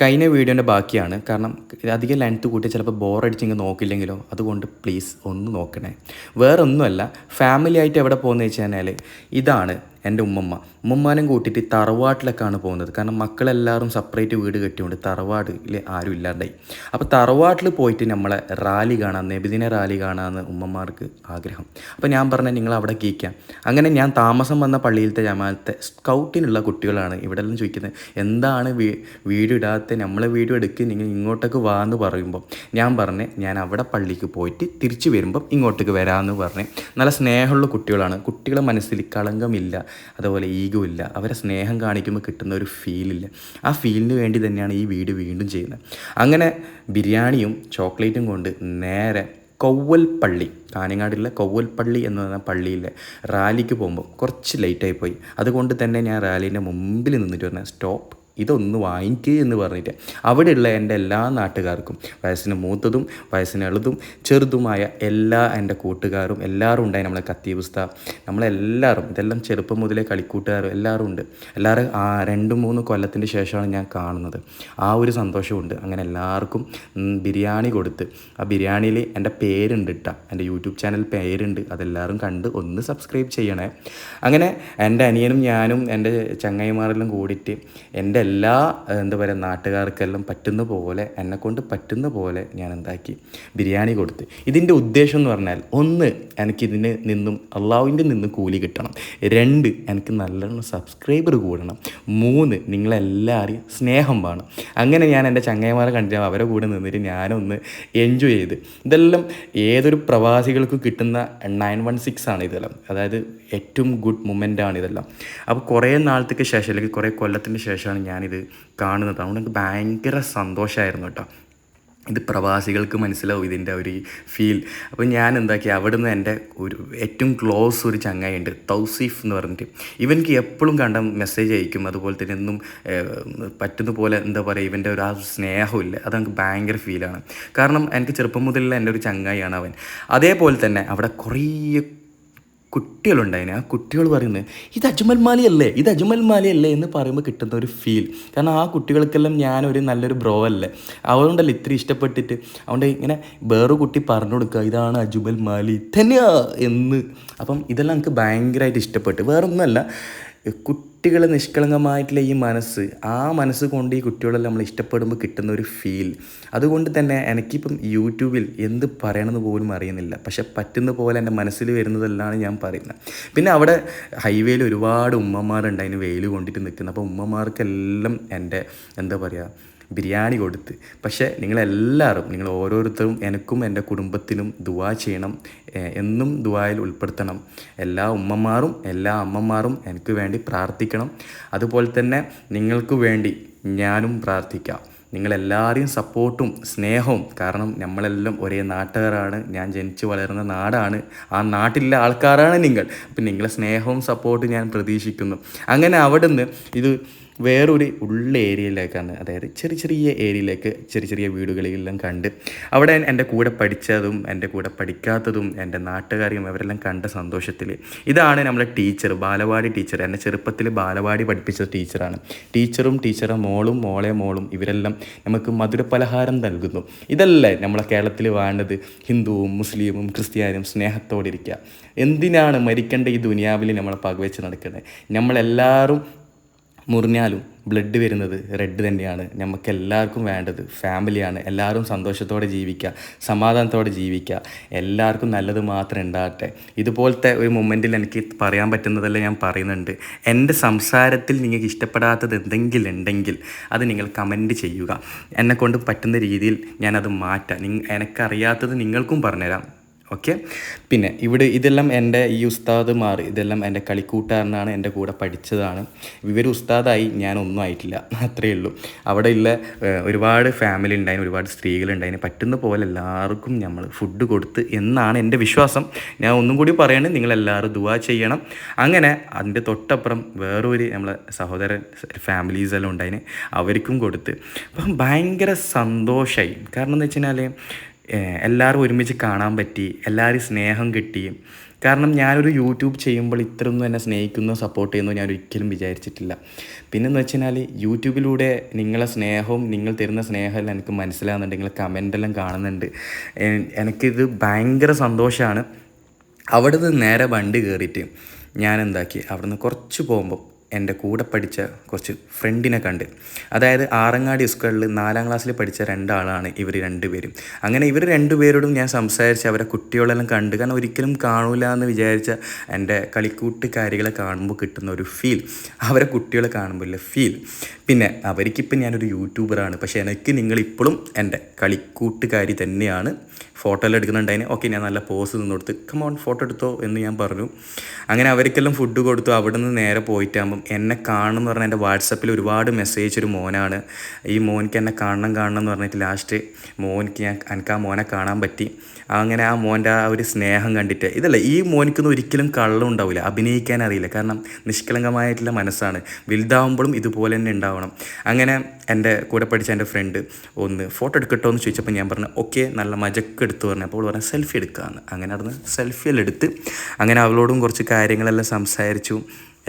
കഴിഞ്ഞ വീഡിയോന്റെ ബാക്കിയാണ്. കാരണം അധികം ലെങ്ത് കൂട്ടി ചിലപ്പോൾ ബോറടിച്ച് ഇങ്ങനെ നോക്കില്ലെങ്കിലോ അതുകൊണ്ട് പ്ലീസ് ഒന്ന് നോക്കണേ. വേറൊന്നുമല്ല ഫാമിലി ആയിട്ട് എവിടെ പോകുന്നത് വെച്ച് കഴിഞ്ഞാൽ ഇതാണ് എന്റെ ഉമ്മമ്മ. ഉമ്മമ്മാനും കൂട്ടിയിട്ട് തറവാട്ടിലൊക്കെയാണ് പോകുന്നത്. കാരണം മക്കളെല്ലാവരും സെപ്പറേറ്റ് വീട് കെട്ടിയോണ്ട് തറവാട്ടിൽ ആരും ഇല്ലാണ്ടായി അപ്പോൾ തറവാട്ടിൽ പോയിട്ട് നമ്മളെ റാലി കാണാൻ നബിദിന റാലി കാണാമെന്ന് ഉമ്മമാർക്ക് ആഗ്രഹം. അപ്പോൾ ഞാൻ പറഞ്ഞാൽ നിങ്ങൾ അവിടെ കീക്കാം അങ്ങനെ ഞാൻ താമസം വന്ന പള്ളിയിലത്തെ ജമാലത്തെ സ്കൗട്ടിനുള്ള കുട്ടികളാണ് ഇവിടെ എല്ലാം ചോദിക്കുന്നത്. എന്താണ് വീ വീഡിയോ ഇടാത്ത നമ്മളെ വീട് എടുക്കുക നിങ്ങൾ ഇങ്ങോട്ടേക്ക് വാ എന്ന് പറയുമ്പോൾ ഞാൻ പറഞ്ഞ് ഞാൻ അവിടെ പള്ളിക്ക് പോയിട്ട് തിരിച്ചു വരുമ്പം ഇങ്ങോട്ടേക്ക് വരാമെന്ന് പറഞ്ഞ് നല്ല സ്നേഹമുള്ള കുട്ടികളാണ്. കുട്ടികളെ മനസ്സിൽ കളങ്കമില്ല. അതുപോലെ ഈഗോ ഇല്ല. അവരെ സ്നേഹം കാണിക്കുമ്പോൾ കിട്ടുന്ന ഒരു ഫീലില്ല ആ ഫീലിന് വേണ്ടി തന്നെയാണ് ഈ വീട് വീണ്ടും ചെയ്യുന്നത്. അങ്ങനെ ബിരിയാണിയും ചോക്ലേറ്റും കൊണ്ട് നേരെ കൊവ്വൽപ്പള്ളി കാഞ്ഞങ്ങാടിലെ കൊവ്വൽപ്പള്ളി എന്ന് പറഞ്ഞ പള്ളിയിലെ റാലിക്ക് പോകുമ്പോൾ കുറച്ച് ലേറ്റായി പോയി. അതുകൊണ്ട് തന്നെ ഞാൻ റാലീന്റെ മുമ്പിൽ നിന്നിട്ട് പറഞ്ഞ സ്റ്റോപ്പ് ഇതൊന്ന് വാങ്ങിക്കുക എന്ന് പറഞ്ഞിട്ട് അവിടെയുള്ള എന്റെ എല്ലാ നാട്ടുകാർക്കും വയസ്സിന് മൂത്തതും വയസ്സിന് എളുതും ചെറുതുമായ എല്ലാ എന്റെ കൂട്ടുകാരും എല്ലാവരും ഉണ്ടായി നമ്മളെ കത്തീവുസ്ത നമ്മളെല്ലാവരും ഇതെല്ലാം ചെറുപ്പം മുതലേ കളിക്കൂട്ടുകാരും എല്ലാവരും ഉണ്ട്. എല്ലാവരും ആ രണ്ട് മൂന്ന് കൊല്ലത്തിന് ശേഷമാണ് ഞാൻ കാണുന്നത്. ആ ഒരു സന്തോഷമുണ്ട്. അങ്ങനെ എല്ലാവർക്കും ബിരിയാണി കൊടുത്ത്. ആ ബിരിയാണിയിൽ എന്റെ പേരുണ്ട് ഇട്ട എന്റെ യൂട്യൂബ് ചാനൽ പേരുണ്ട്. അതെല്ലാവരും കണ്ട് ഒന്ന് സബ്സ്ക്രൈബ് ചെയ്യണേ. അങ്ങനെ എന്റെ അനിയനും ഞാനും എന്റെ ചങ്ങായിമാരെല്ലാം കൂടിയിട്ട് എന്റെ എല്ലാ എന്താ പറയുക നാട്ടുകാർക്കെല്ലാം പറ്റുന്ന പോലെ എന്നെ കൊണ്ട് പറ്റുന്ന പോലെ ഞാൻ എന്താക്കി ബിരിയാണി കൊടുത്ത്. ഇതിന്റെ ഉദ്ദേശം എന്ന് പറഞ്ഞാൽ ഒന്ന് എനിക്കിതിന് നിന്നും അള്ളാഹുവിന്റെ നിന്നും കൂലി കിട്ടണം. രണ്ട് എനിക്ക് നല്ലോണം സബ്സ്ക്രൈബർ കൂടണം. മൂന്ന് നിങ്ങളെല്ലാവരെയും സ്നേഹം വേണം. അങ്ങനെ ഞാൻ എന്റെ ചങ്ങായിമാരെ കണ്ടിട്ട് അവരെ കൂടെ നിന്നിട്ട് ഞാനൊന്ന് എൻജോയ് ചെയ്ത്. ഇതെല്ലാം ഏതൊരു പ്രവാസികൾക്ക് കിട്ടുന്ന നയൻ വൺ സിക്സ് ആണ് ഇതെല്ലാം. അതായത് ഏറ്റവും ഗുഡ് മൊമെന്റ് ആണ് ഇതെല്ലാം. അപ്പോൾ കുറേ നാളത്തേക്ക് ശേഷം അല്ലെങ്കിൽ കുറേ കൊല്ലത്തിന് ശേഷമാണ് ഞാനിത് കാണുന്നത്. അതുകൊണ്ട് എനിക്ക് ഭയങ്കര സന്തോഷമായിരുന്നു കേട്ടോ. ഇത് പ്രവാസികൾക്ക് മനസ്സിലാവും ഇതിന്റെ ഒരു ഫീൽ അപ്പോൾ ഞാൻ എന്താക്കി അവിടുന്ന് എന്റെ ഒരു ഏറ്റവും ക്ലോസ് ഒരു ചങ്ങായിയുണ്ട് തൗസീഫ് എന്ന് പറഞ്ഞിട്ട്. ഇവൻക്ക് എപ്പോഴും കണ്ട മെസ്സേജ് അയക്കും അതുപോലെ തന്നെ എന്നും പറ്റുന്ന പോലെ എന്താ പറയുക ഇവന്റെ ഒരു ആ സ്നേഹമില്ല. അത് എനിക്ക് ഭയങ്കര ഫീലാണ് കാരണം എനിക്ക് ചെറുപ്പം മുതലുള്ള എന്റെ ഒരു ചങ്ങായിയാണ് അവൻ. അതേപോലെ തന്നെ അവിടെ കുറേ കുട്ടികളുണ്ടായിന്. ആ കുട്ടികൾ പറയുന്നത് ഇത് അജ്മൽ മാലി അല്ലേ? ഇത് അജ്മൽ മാലി അല്ലേ? എന്ന് പറയുമ്പോൾ കിട്ടുന്ന ഒരു ഫീൽ കാരണം ആ കുട്ടികൾക്കെല്ലാം ഞാനൊരു നല്ലൊരു ബ്രോ അല്ലേ? അവരുണ്ടല്ലോ ഇത്ര ഇഷ്ടപ്പെട്ടിട്ട് അതുകൊണ്ട് ഇങ്ങനെ വേറെ കുട്ടി പറഞ്ഞു കൊടുക്കുക ഇതാണ് അജ്മൽ മാലി തന്നെയാ എന്ന്. അപ്പം ഇതെല്ലാം എനിക്ക് ഭയങ്കരമായിട്ട് ഇഷ്ടപ്പെട്ടു. വേറൊന്നുമല്ല കുട്ടികൾ നിഷ്കളങ്കമായിട്ടുള്ള ഈ മനസ്സ് ആ മനസ്സ് കൊണ്ട് ഈ കുട്ടികളെല്ലാം നമ്മൾ ഇഷ്ടപ്പെടുമ്പോൾ കിട്ടുന്ന ഒരു ഫീൽ അതുകൊണ്ട് തന്നെ എനിക്കിപ്പം യൂട്യൂബിൽ എന്ത് പറയണമെന്ന് പോലും അറിയുന്നില്ല. പക്ഷെ പറ്റുന്ന പോലെ എന്റെ മനസ്സിൽ വരുന്നതെല്ലാം ഞാൻ പറയുന്നത്. പിന്നെ അവിടെ ഹൈവേയിൽ ഒരുപാട് ഉമ്മമാരുണ്ട്. അതിന് വെയിൽ കൊണ്ടിട്ട് നിൽക്കുന്നത് അപ്പോൾ ഉമ്മമാർക്കെല്ലാം എന്റെ എന്താ പറയുക ബിരിയാണി കൊടുത്ത്. പക്ഷേ നിങ്ങളെല്ലാവരും നിങ്ങൾ ഓരോരുത്തരും എനിക്കും എന്റെ കുടുംബത്തിനും ദുവാ ചെയ്യണം. എന്നും ദുവായിൽ ഉൾപ്പെടുത്തണം. എല്ലാ ഉമ്മമാരും എല്ലാ അമ്മമാരും എനിക്ക് വേണ്ടി പ്രാർത്ഥിക്കണം. അതുപോലെ തന്നെ നിങ്ങൾക്ക് വേണ്ടി ഞാനും പ്രാർത്ഥിക്കാം. നിങ്ങളെല്ലാവരെയും സപ്പോർട്ടും സ്നേഹവും കാരണം നമ്മളെല്ലാം ഒരേ നാട്ടുകാരാണ്. ഞാൻ ജനിച്ചു വളരുന്ന നാടാണ്. ആ നാട്ടിലെ ആൾക്കാരാണ് നിങ്ങൾ. അപ്പം നിങ്ങളെ സ്നേഹവും സപ്പോർട്ടും ഞാൻ പ്രതീക്ഷിക്കുന്നു. അങ്ങനെ അവിടുന്ന് ഇത് വേറൊരു ഉള്ള ഏരിയയിലേക്കാണ് അതായത് ചെറിയ ചെറിയ ഏരിയയിലേക്ക് ചെറിയ ചെറിയ വീടുകളിലെല്ലാം കണ്ട് അവിടെ എന്റെ കൂടെ പഠിച്ചതും എന്റെ കൂടെ പഠിക്കാത്തതും എന്റെ നാട്ടുകാരെയും അവരെല്ലാം കണ്ട സന്തോഷത്തിൽ ഇതാണ് നമ്മളെ ടീച്ചർ ബാലവാടി ടീച്ചർ എന്നെ ചെറുപ്പത്തിൽ ബാലവാടി പഠിപ്പിച്ച ടീച്ചറാണ്. ടീച്ചറും ടീച്ചറെ മോളും മോളെ മോളും ഇവരെല്ലാം നമുക്ക് മധുരപലഹാരം നൽകുന്നു. ഇതല്ലേ നമ്മളെ കേരളത്തിൽ വേണ്ടത് ഹിന്ദുവും മുസ്ലിമും ക്രിസ്ത്യാനും സ്നേഹത്തോടെ ഇരിക്കുക എന്തിനാണ് മരിക്കേണ്ട ഈ ദുനിയാവിൽ നമ്മളെ പകവെച്ച് നടക്കുന്നത് നമ്മളെല്ലാവരും മുറിഞ്ഞാലും ബ്ലഡ് വരുന്നത് റെഡ് തന്നെയാണ്. നമുക്ക് എല്ലാവർക്കും വേണ്ടത് ഫാമിലിയാണ് എല്ലാവരും സന്തോഷത്തോടെ ജീവിക്കുക സമാധാനത്തോടെ ജീവിക്കുക. എല്ലാവർക്കും നല്ലത് മാത്രം ഉണ്ടാകട്ടെ. ഇതുപോലത്തെ ഒരു മൊമെന്റിൽ എനിക്ക് പറയാൻ പറ്റുന്നതെല്ലാം ഞാൻ പറയുന്നുണ്ട്. എന്റെ സംസാരത്തിൽ നിങ്ങൾക്ക് ഇഷ്ടപ്പെടാത്തത് എന്തെങ്കിലും ഉണ്ടെങ്കിൽ അത് നിങ്ങൾ കമന്റ് ചെയ്യുക. എന്നെക്കൊണ്ട് പറ്റുന്ന രീതിയിൽ ഞാനത് മാറ്റാം. എനിക്കറിയാത്തത് നിങ്ങൾക്കും പറഞ്ഞുതരാം. ഓക്കെ പിന്നെ ഇവിടെ ഇതെല്ലാം എന്റെ ഈ ഉസ്താദുമാർ ഇതെല്ലാം എന്റെ കളിക്കൂട്ടുകാരനാണ് എന്റെ കൂടെ പഠിച്ചതാണ്. ഇവർ ഉസ്താദായി ഞാനൊന്നും ആയിട്ടില്ല. അത്രയേ ഉള്ളൂ. അവിടെ ഉള്ള ഒരുപാട് ഫാമിലി ഉണ്ടായിന് ഒരുപാട് സ്ത്രീകളുണ്ടായിന് പറ്റുന്ന പോലെ എല്ലാവർക്കും നമ്മൾ ഫുഡ് കൊടുത്ത് എന്നാണ് എന്റെ വിശ്വാസം. ഞാൻ ഒന്നും കൂടി പറയണേ നിങ്ങളെല്ലാവരും ദുവാ ചെയ്യണം. അങ്ങനെ അതിന്റെ തൊട്ടപ്പുറം വേറൊരു നമ്മളെ സഹോദരൻ ഫാമിലീസ് എല്ലാം ഉണ്ടായിന്. അവർക്കും കൊടുത്ത്. അപ്പം ഭയങ്കര സന്തോഷമായി കാരണം എന്ന് വെച്ച് കഴിഞ്ഞാൽ എല്ലാവരും ഒരുമിച്ച് കാണാൻ പറ്റി എല്ലാവരും സ്നേഹം കിട്ടി. കാരണം ഞാനൊരു യൂട്യൂബ് ചെയ്യുമ്പോൾ ഇത്രയൊന്നും എന്നെ സ്നേഹിക്കുന്നു സപ്പോർട്ട് ചെയ്യുന്നു ഞാൻ ഒരിക്കലും വിചാരിച്ചിട്ടില്ല. പിന്നെന്ന് വെച്ച് കഴിഞ്ഞാൽ യൂട്യൂബിലൂടെ നിങ്ങളെ സ്നേഹവും നിങ്ങൾ തരുന്ന സ്നേഹമെല്ലാം എനിക്ക് മനസ്സിലാകുന്നുണ്ട് നിങ്ങൾ കമന്റെല്ലാം കാണുന്നുണ്ട്. എനിക്കിത് ഭയങ്കര സന്തോഷമാണ്. അവിടെ നിന്ന് നേരെ വണ്ടി കയറിയിട്ട് ഞാൻ എന്താക്കി അവിടെ കുറച്ച് പോകുമ്പോൾ എന്റെ കൂടെ പഠിച്ച കുറച്ച് ഫ്രണ്ടിനെ കണ്ട്. അതായത് ആറങ്ങാടി സ്കൂളിൽ നാലാം ക്ലാസ്സിൽ പഠിച്ച രണ്ടാളാണ് ഇവർ രണ്ടുപേരും. അങ്ങനെ ഇവർ രണ്ടുപേരോടും ഞാൻ സംസാരിച്ച് അവരെ കുട്ടികളെല്ലാം കണ്ട്. കാരണം ഒരിക്കലും കാണൂല എന്ന് വിചാരിച്ച എന്റെ കളിക്കൂട്ടുകാരികളെ കാണുമ്പോൾ കിട്ടുന്ന ഒരു ഫീൽ അവരെ കുട്ടികളെ കാണുമ്പോൾ ഫീൽ പിന്നെ അവർക്കിപ്പം ഞാനൊരു യൂട്യൂബറാണ് പക്ഷേ എനിക്ക് നിങ്ങളിപ്പോഴും എന്റെ കളിക്കൂട്ടുകാരി തന്നെയാണ്. ഫോട്ടോ എല്ലാം എടുക്കുന്നുണ്ടായിന്. ഓക്കെ ഞാൻ നല്ല പോസ് നിന്ന് കൊടുത്ത് കമോൺ ഫോട്ടോ എടുത്തോ എന്ന് ഞാൻ പറഞ്ഞു. അങ്ങനെ അവർക്കെല്ലാം ഫുഡ് കൊടുത്തു. അവിടെ നിന്ന് നേരെ പോയിട്ടാകുമ്പം എന്നെ കാണണം എന്ന് പറഞ്ഞാൽ എന്റെ വാട്സപ്പിൽ ഒരുപാട് മെസ്സേജ് ഒരു മോനാണ്. ഈ മോനിക്ക് എന്നെ കാണണം കാണണം എന്ന് പറഞ്ഞിട്ട് ലാസ്റ്റ് മോനിക്ക് ഞാൻ എനിക്ക് ആ മോനെ കാണാൻ പറ്റി. അങ്ങനെ ആ മോന്റെ ആ ഒരു സ്നേഹം കണ്ടിട്ട് ഇതല്ല ഈ മോനിക്കൊന്നും ഒരിക്കലും കള്ളം ഉണ്ടാവില്ല. അഭിനയിക്കാൻ അറിയില്ല. കാരണം നിഷ്കളങ്കമായിട്ടുള്ള മനസ്സാണ്. വലുതാവുമ്പോഴും ഇതുപോലെ തന്നെ ഉണ്ടാവണം. അങ്ങനെ എന്റെ കൂടെ പഠിച്ച എന്റെ ഫ്രണ്ട് ഒന്ന് ഫോട്ടോ എടുക്കട്ടോ എന്ന് ചോദിച്ചപ്പോൾ ഞാൻ പറഞ്ഞു ഓക്കെ നല്ല മജക്ക് എടുത്തു പറഞ്ഞു. അപ്പോൾ അവൾ പറഞ്ഞു സെൽഫി എടുക്കാമെന്ന് അങ്ങനെ അവിടുന്ന് സെൽഫിയെല്ലാം എടുത്ത് അങ്ങനെ അവളോടും കുറച്ച് കാര്യങ്ങളെല്ലാം സംസാരിച്ചു.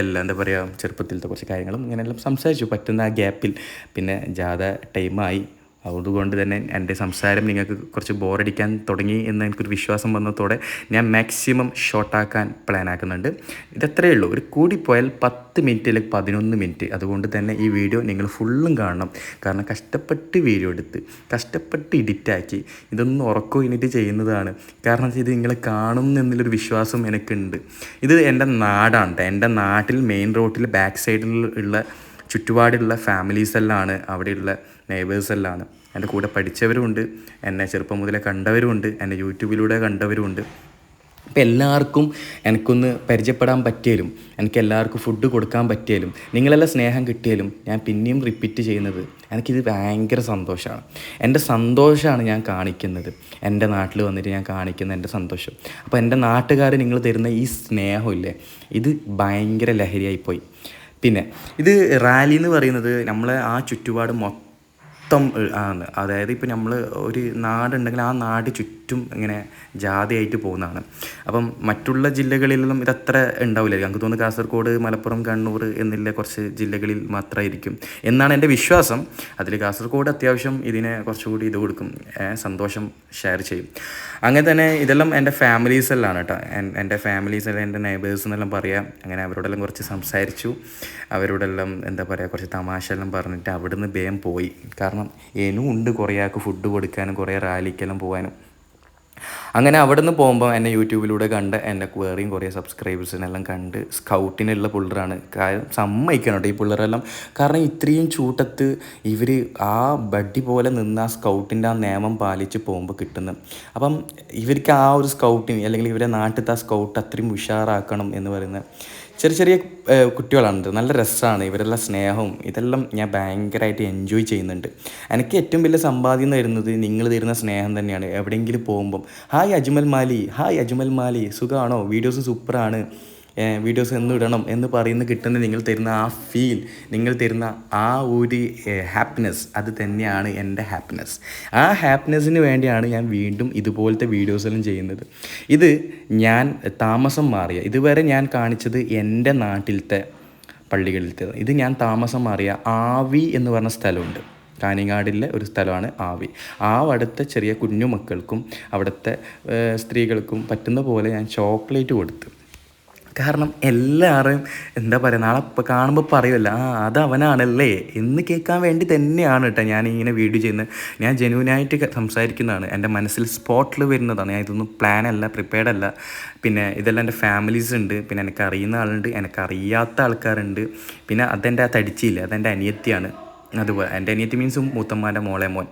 എല്ലാം എന്താ പറയുക ചെറുപ്പത്തിലത്തെ കുറച്ച് കാര്യങ്ങളും ഇങ്ങനെയെല്ലാം സംസാരിച്ചു. പറ്റുന്ന ആ ഗ്യാപ്പിൽ പിന്നെ ജാഥ ടൈമായി അതുകൊണ്ട് തന്നെ എന്റെ സംസാരം നിങ്ങൾക്ക് കുറച്ച് ബോറടിക്കാൻ തുടങ്ങി എന്ന് എനിക്കൊരു വിശ്വാസം വന്നതോടെ ഞാൻ മാക്സിമം ഷോർട്ടാക്കാൻ പ്ലാൻ ആക്കുന്നുണ്ട്. ഇതത്രയേ ഉള്ളൂ. ഒരു കൂടിപ്പോയാൽ പത്ത് മിനിറ്റ് അല്ലെങ്കിൽ പതിനൊന്ന് മിനിറ്റ് അതുകൊണ്ട് തന്നെ ഈ വീഡിയോ നിങ്ങൾ ഫുള്ളും കാണണം. കാരണം കഷ്ടപ്പെട്ട് വീഡിയോ എടുത്ത് കഷ്ടപ്പെട്ട് എഡിറ്റാക്കി ഇതൊന്നും ഉറക്കം കഴിഞ്ഞിട്ട് ചെയ്യുന്നതാണ്. കാരണം ഇത് നിങ്ങൾ കാണും എന്നുള്ളൊരു വിശ്വാസം എനിക്കുണ്ട്. ഇത് എന്റെ നാടാണ്. എന്റെ നാട്ടിൽ മെയിൻ റോഡിൽ ബാക്ക് സൈഡിൽ ഉള്ള ചുറ്റുപാടുള്ള ഫാമിലീസ് എല്ലാമാണ് അവിടെയുള്ള നെയ്ബേഴ്സ് എല്ലാമാണ് എന്റെ കൂടെ പഠിച്ചവരുമുണ്ട് എന്നെ ചെറുപ്പം മുതലേ കണ്ടവരുമുണ്ട് എന്നെ യൂട്യൂബിലൂടെ കണ്ടവരുമുണ്ട്. അപ്പം എല്ലാവർക്കും എനിക്കൊന്ന് പരിചയപ്പെടാൻ പറ്റിയാലും എനിക്ക് എല്ലാവർക്കും ഫുഡ് കൊടുക്കാൻ പറ്റിയാലും നിങ്ങളെല്ലാം സ്നേഹം കിട്ടിയാലും ഞാൻ പിന്നെയും റിപ്പീറ്റ് ചെയ്യുന്നത് എനിക്കിത് ഭയങ്കര സന്തോഷമാണ്. എന്റെ സന്തോഷമാണ് ഞാൻ കാണിക്കുന്നത്. എന്റെ നാട്ടിൽ വന്നിട്ട് ഞാൻ കാണിക്കുന്ന എന്റെ സന്തോഷം. അപ്പോൾ എന്റെ നാട്ടുകാർ നിങ്ങൾ തരുന്ന ഈ സ്നേഹമില്ലേ ഇത് ഭയങ്കര ലഹരിയായിപ്പോയി. പിന്നെ ഇത് റാലി എന്ന് പറയുന്നത് നമ്മളെ ആ ചുറ്റുപാട് മൊത്തം ആണ് അതായത് ഇപ്പം നമ്മൾ ഒരു നാടുണ്ടെങ്കിൽ ആ നാട് ചുറ്റും ഇങ്ങനെ ജാതിയായിട്ട് പോകുന്നതാണ്. അപ്പം മറ്റുള്ള ജില്ലകളിലൊന്നും ഇതത്ര ഉണ്ടാവില്ല. ഞങ്ങൾക്ക് തോന്നുന്നു കാസർഗോഡ് മലപ്പുറം കണ്ണൂർ എന്നുള്ള കുറച്ച് ജില്ലകളിൽ മാത്രമായിരിക്കും എന്നാണ് എന്റെ വിശ്വാസം. അതിൽ കാസർഗോഡ് അത്യാവശ്യം ഇതിനെ കുറച്ചുകൂടി ഇത് കൊടുക്കും. സന്തോഷം ഷെയർ ചെയ്യും. അങ്ങനെ തന്നെ ഇതെല്ലാം എന്റെ ഫാമിലീസ് എല്ലാം കേട്ടോ എന്റെ ഫാമിലീസ് എല്ലാം എന്റെ നെയബേഴ്സ് എന്നെല്ലാം പറയാം. അങ്ങനെ അവരോടെല്ലാം കുറച്ച് സംസാരിച്ചു. അവരോടെല്ലാം എന്താ പറയുക കുറച്ച് തമാശ എല്ലാം പറഞ്ഞിട്ട് അവിടുന്ന് വേഗം പോയി. കാരണം എനും ഉണ്ട് കുറേ ആൾക്ക് ഫുഡ് കൊടുക്കാനും കുറേ റാലിക്കെല്ലാം പോകാനും. അങ്ങനെ അവിടെ നിന്ന് പോകുമ്പോൾ എന്നെ യൂട്യൂബിലൂടെ കണ്ട് എന്റെ വേറെയും കുറേ സബ്സ്ക്രൈബേഴ്സിനെല്ലാം കണ്ട് സ്കൗട്ടിനുള്ള പിള്ളേരാണ് കാര്യം സമ്മതിക്കണം കേട്ടോ ഈ പിള്ളേരെല്ലാം കാരണം ഇത്രയും ചൂട്ടത്ത് ഇവർ ആ ബഡ്ഡി പോലെ നിന്ന് ആ സ്കൗട്ടിന്റെ ആ നിയമം പാലിച്ച് പോകുമ്പോൾ കിട്ടുന്നത്. അപ്പം ഇവർക്ക് ആ ഒരു സ്കൗട്ടിന് അല്ലെങ്കിൽ ഇവരെ നാട്ടിലത്തെ ആ സ്കൗട്ട് അത്രയും ഉഷാറാക്കണം എന്ന് പറയുന്നത്. ചെറിയ ചെറിയ കുട്ടികളാണ് നല്ല രസമാണ് ഇവരെല്ലാം സ്നേഹവും ഇതെല്ലാം ഞാൻ ഭയങ്കരമായിട്ട് എൻജോയ് ചെയ്യുന്നുണ്ട്. എനിക്ക് ഏറ്റവും വലിയ സമ്പാദ്യം തരുന്നത് നിങ്ങൾ തരുന്ന സ്നേഹം തന്നെയാണ്. എവിടെയെങ്കിലും പോകുമ്പം ഹായ് അജ്മൽ മാലി ഹായ് അജ്മൽ മാലി സുഖമാണോ വീഡിയോസ് സൂപ്പറാണ്. വീഡിയോസ് എന്ന് ഇടണം എന്ന് പറയുന്ന കിട്ടുന്ന നിങ്ങൾ തരുന്ന ആ ഫീൽ നിങ്ങൾ തരുന്ന ആ ഒരു ഹാപ്പിനെസ് അത് തന്നെയാണ് എന്റെ ഹാപ്പിനെസ് ആ ഹാപ്പിനെസ്സിന് വേണ്ടിയാണ് ഞാൻ വീണ്ടും ഇതുപോലത്തെ വീഡിയോസെല്ലാം ചെയ്യുന്നത്. ഇത് ഞാൻ താമസം മാറിയ ഇതുവരെ ഞാൻ കാണിച്ചത് എന്റെ നാട്ടിലത്തെ പള്ളികളിലത്തെ ഇത് ഞാൻ താമസം മാറിയ ആവി എന്ന് പറഞ്ഞ സ്ഥലമുണ്ട്. കാനിങ്ങാടിലെ ഒരു സ്ഥലമാണ് ആവി. ആ അവിടുത്തെ ചെറിയ കുഞ്ഞു മക്കൾക്കും അവിടുത്തെ സ്ത്രീകൾക്കും പറ്റുന്ന പോലെ ഞാൻ ചോക്ലേറ്റ് കൊടുത്തു കാരണം എല്ലാവരും എന്താ പറയുക നാളെ കാണുമ്പോൾ പറയുമല്ലോ ആ അത് അവനാണല്ലേ? എന്ന് കേൾക്കാൻ വേണ്ടി തന്നെയാണ് കേട്ടോ ഞാൻ ഇങ്ങനെ വീഡിയോ ചെയ്യുന്നത്. ഞാൻ ജെനുവിനായിട്ട് സംസാരിക്കുന്നതാണ്. എന്റെ മനസ്സിൽ സ്പോട്ടിൽ വരുന്നതാണ്. ഞാൻ ഇതൊന്നും പ്ലാൻ അല്ല പ്രിപ്പയർഡ് അല്ല. പിന്നെ ഇതെല്ലാം എന്റെ ഫാമിലീസ് ഉണ്ട്. പിന്നെ എനിക്ക് അറിയുന്ന ആളുണ്ട്. എനിക്ക് അറിയാത്ത ആൾക്കാരുണ്ട്. പിന്നെ അതെന്റെ ആ തടിച്ചില്ല. അതെന്റെ അനിയത്തിയാണ്. അതുപോലെ എന്റെ അനിയത്തി മീൻസ് മൂത്തമ്മാന്റെ മോളെ മോൻ.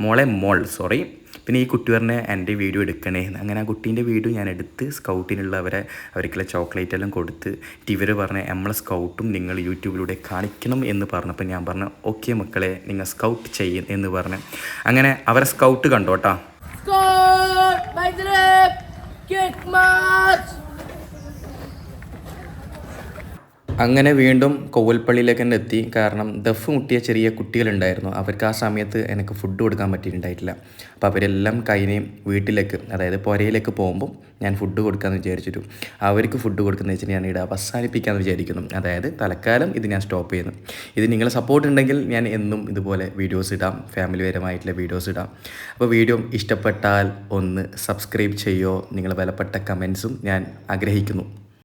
മോളെ മോൾ സോറി പിന്നെ ഈ കുട്ടി പറഞ്ഞ എന്റെ വീഡിയോ എടുക്കണേ. അങ്ങനെ ആ കുട്ടീന്റെ വീഡിയോ ഞാൻ എടുത്ത് സ്കൗട്ടിനുള്ളവരെ അവർക്കുള്ള ചോക്ലേറ്റ് എല്ലാം കൊടുത്ത് ഇവർ പറഞ്ഞ നമ്മളെ സ്കൗട്ടും നിങ്ങൾ യൂട്യൂബിലൂടെ കാണിക്കണം എന്ന് പറഞ്ഞപ്പോൾ ഞാൻ പറഞ്ഞു ഓക്കെ മക്കളെ നിങ്ങൾ സ്കൗട്ട് ചെയ്യും എന്ന് പറഞ്ഞു. അങ്ങനെ അവരെ സ്കൗട്ട് കണ്ടോട്ടാ. അങ്ങനെ വീണ്ടും കോവൽപ്പള്ളിയിലേക്ക് തന്നെ എത്തി. കാരണം ദഫ് മുട്ടിയ ചെറിയ കുട്ടികളുണ്ടായിരുന്നു. അവർക്ക് ആ സമയത്ത് എനിക്ക് ഫുഡ് കൊടുക്കാൻ പറ്റിയിട്ടുണ്ടായിട്ടില്ല. അപ്പോൾ അവരെല്ലാം കഴിഞ്ഞ് വീട്ടിലേക്ക് അതായത് പുരയിലേക്ക് പോകുമ്പോൾ ഞാൻ ഫുഡ് കൊടുക്കാമെന്ന് വിചാരിച്ചിട്ടു. അവർക്ക് ഫുഡ് കൊടുക്കുന്ന വെച്ചിട്ട് ഞാൻ ഇവിടെ അവസാനിപ്പിക്കാമെന്ന് വിചാരിക്കുന്നു. അതായത് തൽക്കാലം ഇത് ഞാൻ സ്റ്റോപ്പ് ചെയ്യുന്നു. ഇത് നിങ്ങളെ സപ്പോർട്ട് ഉണ്ടെങ്കിൽ ഞാൻ എന്നും ഇതുപോലെ വീഡിയോസ് ഇടാം. ഫാമിലി പരമായിട്ടുള്ള വീഡിയോസ് ഇടാം. അപ്പോൾ വീഡിയോ ഇഷ്ടപ്പെട്ടാൽ ഒന്ന് സബ്സ്ക്രൈബ് ചെയ്യോ. നിങ്ങളെ വിലപ്പെട്ട കമൻസും ഞാൻ ആഗ്രഹിക്കുന്നു.